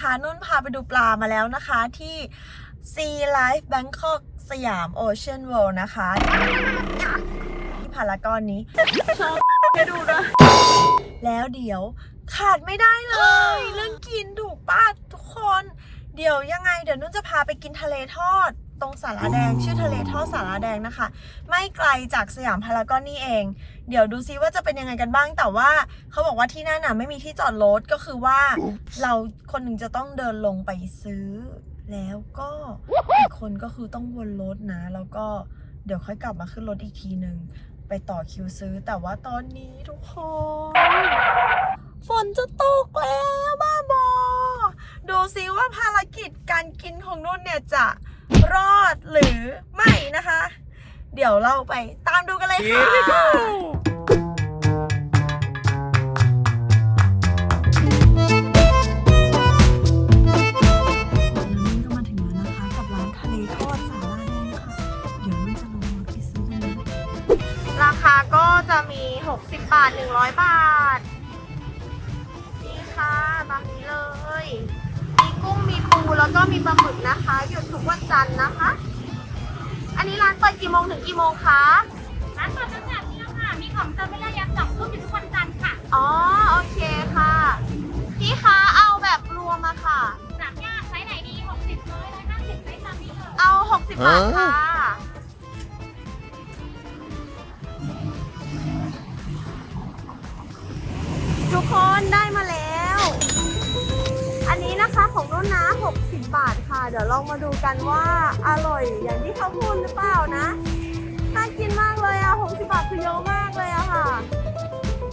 นะคะ นุ่นพาไปดูปลามาแล้วนะคะที่ Sea Life Bangkok สยาม Ocean World นะคะ ที่พารากอนนี้ให้ดูนะ แล้วเดี๋ยวขาดไม่ได้เลย เรื่องกินถูกป้าทุกคน เดี๋ยวยังไงเดี๋ยวนุ่นจะพาไปกินทะเลทอด ตรงสาราแดง ชื่อทะเลทอดสาราแดงนะคะ ไม่ไกลจากสยามพารากอนนี่เอง เดี๋ยวดูซิว่าจะเป็นยังไงกันบ้าง แต่ว่าเขาบอกว่าที่นั่นน่ะไม่มีที่จอดรถก็คือว่า เราคนหนึ่งจะต้องเดินลงไปซื้อ แล้วก็อีกคนก็คือต้องวนรถนะ แล้วก็เดี๋ยวค่อยกลับมาขึ้นรถอีกทีหนึ่งไปต่อคิวซื้อ แต่ว่าตอนนี้ทุกคนฝนจะตกแล้วบ้าบอดูซิว่าภารกิจการกินของนุ่นเนี่ยจะ รอดหรือไม่นะคะ เดี๋ยวเราไปตามดูกันเลยค่ะนี่ก็มาถึงแล้วนะคะกับร้านทะเลทอดสาลาแดงค่ะเดี๋ยวมันจะลงรถไปซื้อกันเลยราคาก็จะมี 60 บาท 100 บาท แล้วก็มีปลาหมึกนะคะ หยุดทุกวันจันทร์นะคะ อันนี้ร้านเปิดกี่โมงถึงกี่โมงคะร้านเปิดตั้งแต่นี้ค่ะ มีของเติมไม่ระยะสองทุ่มถึงทุกวันจันทร์ค่ะอ๋อโอเคค่ะ พี่คะเอาแบบรวมอะค่ะ สามย่านไซส์ไหนดีหกสิบร้อยร้อยห้าสิบไซส์ตามนี้เลยเอา60บาทค่ะ ทุกคนได้มาแล้ว อันนี้นะคะของนุ่นนะ60 บาทค่ะ เดี๋ยวลองมาดูกันว่าอร่อยอย่างที่เขาพูดหรือเปล่านะน่ากินมากเลยอะ60บาทคือเยอะมากเลยอะค่ะ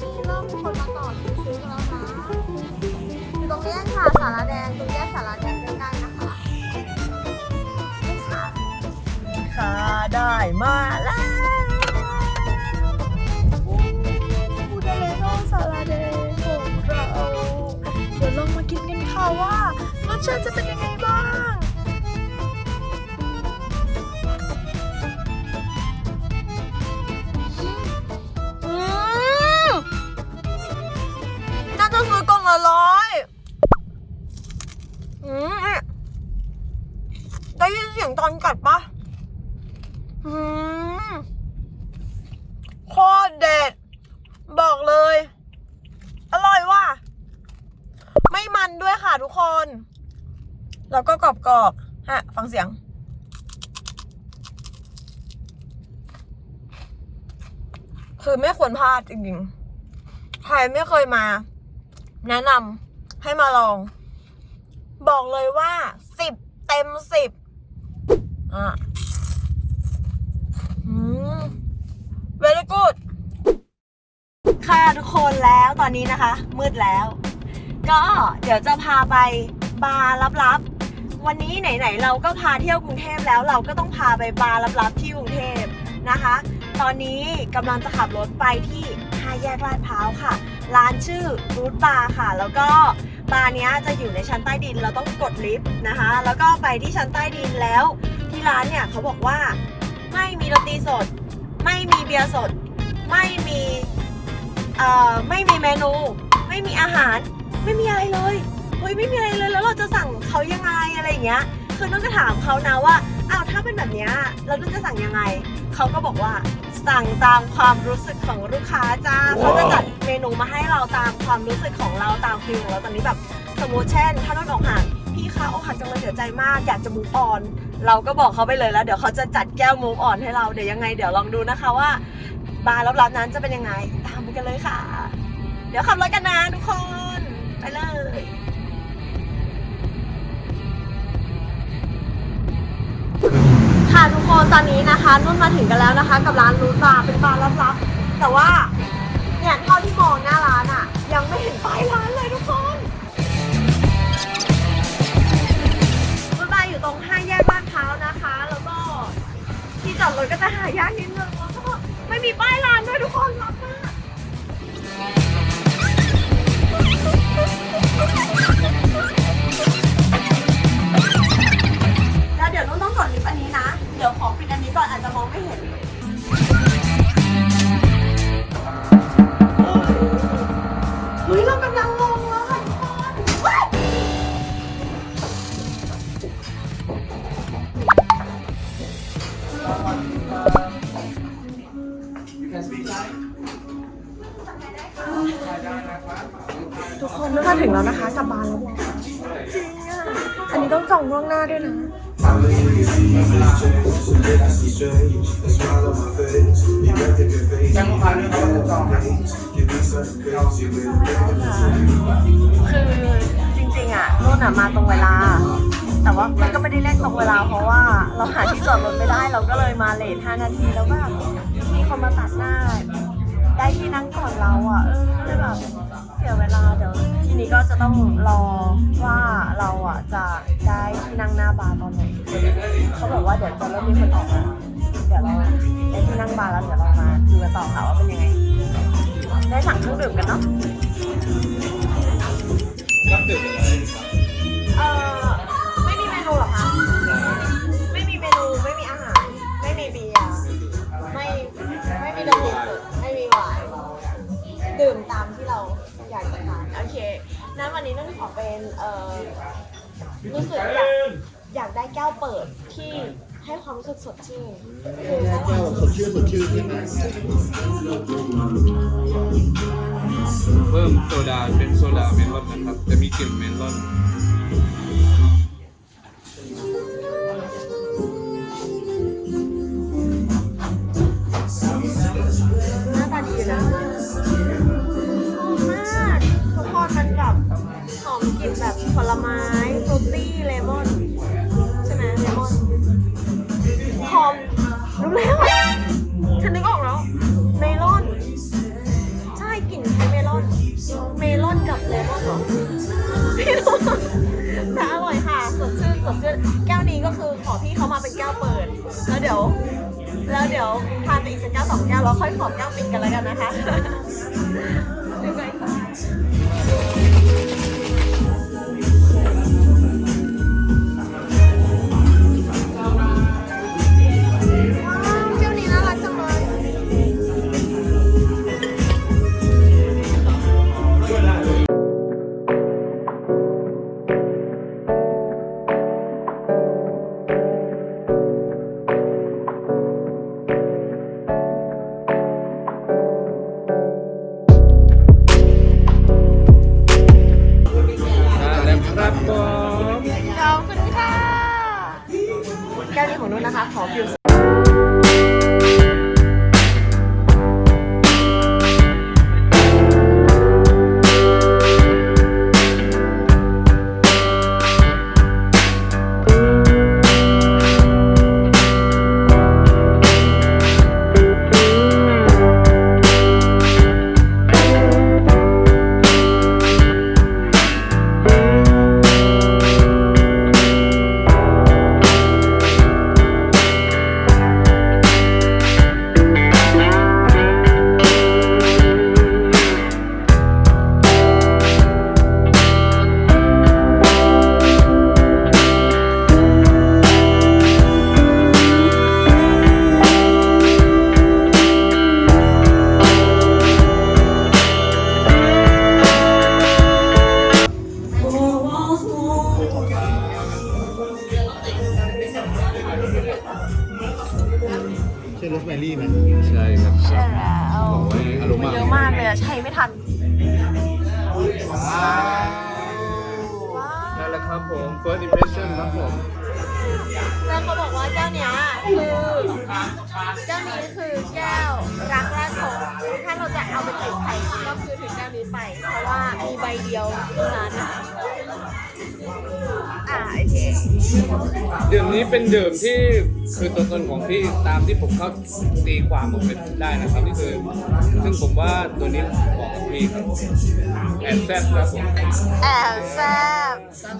นี่เริ่มมีคนมาต่อคิวซื้อกันแล้วนะอยู่ตรงนี้ค่ะสาราแดงตรงแยกสาราแดงใกล้ๆนะคะนี่ค่ะค่ะได้มาแล้วบูดาเลโนสาลาเดงของเราเดี๋ยวลองมากินกันค่ะว่ารสชาติจะเป็นยังไง ตรเด็ด บอกเลย อร่อยว่ะ ไม่มันด้วยค่ะทุกคน แล้วก็กรอบๆฮะ ฟังเสียง คือไม่ควรพลาดจริงๆ ใครไม่เคยมา แนะนำให้มาลอง บอกเลยว่าสิบเต็มสิบอะอืม very good ค่ะทุกคนแล้วตอนนี้นะคะ มืดแล้ว ก็เดี๋ยวจะพาไปบาร์ลับๆ วันนี้ไหนๆเราก็พาเที่ยวกรุงเทพแล้วเราก็ต้องพาไปบาร์ลับๆที่กรุงเทพนะคะ ตอนนี้กำลังจะขับรถไปที่ห้าแยกลาดพร้าวค่ะ ร้านชื่อรูทบาร์ค่ะ แล้วก็บาร์เนี้ยจะอยู่ในชั้นใต้ดินเราต้องกดลิฟต์นะคะ แล้วก็ไปที่ชั้นใต้ดินแล้ว ที่ร้านเนี่ยเขาบอกว่าไม่มีดนตรีสด ไม่มีเบียร์สด ไม่มี เอ่อไม่มีเมนู ไม่มีอาหาร ไม่มีอะไรเลยเฮ้ยไม่มีอะไรเลยแล้วเราจะสั่งเขายังไงอะไรอย่างเงี้ย คือนุ่นก็ถามเขานะว่าอ้าวถ้าเป็นแบบเนี้ยเรานุ่นจะสั่งยังไงเขาก็บอกว่าสั่งตามความรู้สึกของลูกค้าจ้าเขาจะจัดเมนูมาให้เราตามความรู้สึกของเราตามฟิลของเราตอนนี้แบบสมมติเช่น ถ้านุ่นอกหัก พี่คะอกหักจังเลยเสียใจมากอยากจะมูฟออนเราก็บอกเขาไปเลยแล้ว เดี๋ยวเขาจะจัดแก้วมูฟออนให้เราเดี๋ยวยังไงเดี๋ยวลองดูนะคะว่า บาร์ลับๆนั้นจะเป็นยังไงตามไปกันเลยค่ะ เดี๋ยวขับรถกันนะทุกคนไปเลยค่ะทุกคนตอนนี้นะคะนุ่นมาถึงกันแล้วนะคะ กับร้านรูทบาร์เป็นบาร์ลับๆแต่ว่าเนี่ยเท่าที่มองหน้าร้านอะยังไม่เห็นป้ายร้านเลยทุกคน ตรงห้าแยกลาดพร้าวนะคะ แล้วก็ที่จอดรถก็จะหายากนิดนึงแล้วก็ไม่มีป้ายร้านด้วยทุกคนรับมาก ทุกคนก็มาถึงแล้วนะคะกลับบ้านแล้วจริงอะ อันนี้ต้องจองล่วงหน้าด้วยนะ จังหวะนี้เขาจะจองคือจริงๆอะนู่นอะมาตรงเวลา แต่ว่ามันก็ไม่ได้เล่นตรงเวลาเพราะว่า เราหาที่จอดรถไม่ได้เราก็เลยมาเลท5นาทีแล้วก็ บบมีคนมาตัดหน้า ได้ที่นั่งก่อนเราอะเออก็เลยแบบเสียเวลาเดี๋ยวทีนี้ก็จะต้องรอว่าเราอะจะได้ที่นั่งหน้าบาร์ตอนไหนเขาบอกว่าเดี๋ยวจะเริ่มมีคนออกแล้วเดี๋ยวเราได้ที่นั่งบาร์แล้วเดี๋ยวเรามาดูกันต่อค่ะว่าเป็นยังไง ได้สั่งเครื่องดื่มกันเนาะรับดื่มอะไรเออ ดื่มตามที่เราอยากจะทานโอเคนั้นวันนี้นั่นขอเป็นเออรู้สึกอยากอยากได้แก้วเปิดที่ให้ความรู้สึกสดชื่นคือแก้วสดชื่นสดชื่นใช่ไหมเพิ่มโซดาเป็นโซดาเมลอนนะครับ จะมีกลิ่นเมลอน แล้วเดี๋ยวทานไปอีกสักแก้วสองแก้วแล้วค่อยขอแก้วปิดกันแล้วกันนะคะ ครับผมแล้วเขาบอกว่าแก้วเนี้ยคือแก้วนี้คือแก้วรักแรกของถ้าเราจะเอาไปจีบใครก็คือถือแก้วนี้ไป เพราะว่ามีใบเดียวเท่านั้น อ่าโอเคดื่มนี้เป็นดื่มที่คือตัวตนของพี่ตามที่ผมเข้าตีความผมเป็นได้นะครับนี่คือ ซึ่งผมว่าตัวนี้เหมาะกับพี่ครับแอนแซบครับผมแอบแซบ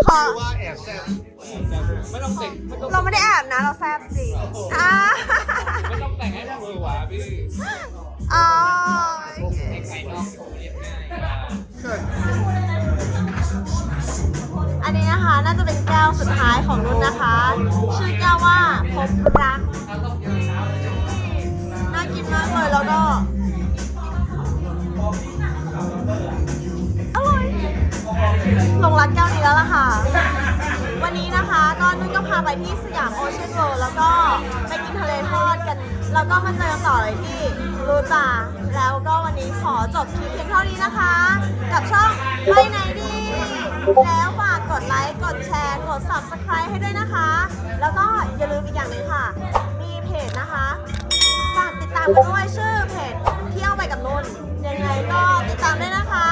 ขอว่าแอบแซบไม่ต้องแต่งไม่ต้องเราไม่ได้แอบนะเราแซบจริงอ่าไม่ต้องแต่งให้มันเวอร์หวาพี่อ๋อไก่นอกผมเรียบง่าย นี้นะคะน่าจะเป็นแก้วสุดท้ายของนุ่นนะคะ ชื่อแก้วว่าพบรักน่ากินมากเลยแล้วก็อร่อยหลงรักแก้วนี้แล้วล่ะค่ะ วันนี้นะคะก็นุ่นก็พาไปที่สยามโอเชียนเวิลด์แล้วก็ไปกินทะเลทอดกัน แล้วก็มาเจอกันต่อเลยที่รูตาแล้วก็วันนี้ขอจบคลิปเพียงเท่านี้นะคะ กับช่องไปไหนดีแล้วฝาก กดไลค์ กดแชร์ กด subscribe ให้ด้วยนะคะ แล้วก็อย่าลืมอีกอย่างหนึ่งค่ะ มีเพจนะคะฝากติดตามกันด้วยชื่อเพจเที่ยวไปกับนุ่นยังไงก็ติดตามด้วยนะคะ